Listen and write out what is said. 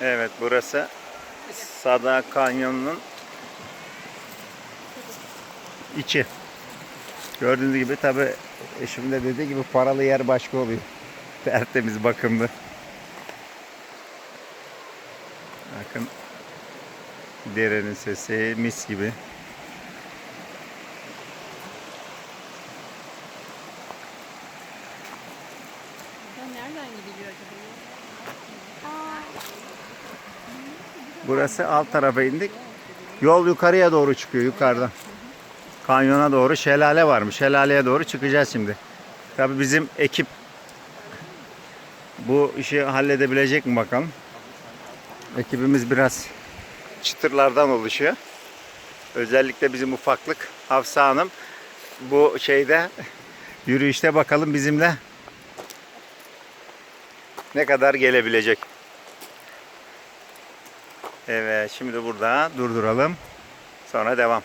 Evet burası Sada Kanyonu'nun içi. Gördüğünüz gibi tabi eşim de dediği gibi paralı yer başka oluyor. Tertemiz bakımlı. Bakın derenin sesi mis gibi. Buradan nereden gidiliyor acaba? Burası alt tarafa indik. Yol yukarıya doğru çıkıyor yukarıdan. Kanyona doğru şelale varmış. Şelaleye doğru çıkacağız şimdi. Tabi bizim ekip bu işi halledebilecek mi bakalım. Ekibimiz biraz çıtırlardan oluşuyor. Özellikle bizim ufaklık Hafsa Hanım bu şeyde yürüyüşte bakalım bizimle ne kadar gelebilecek. Evet şimdi burada durduralım. Sonra devam.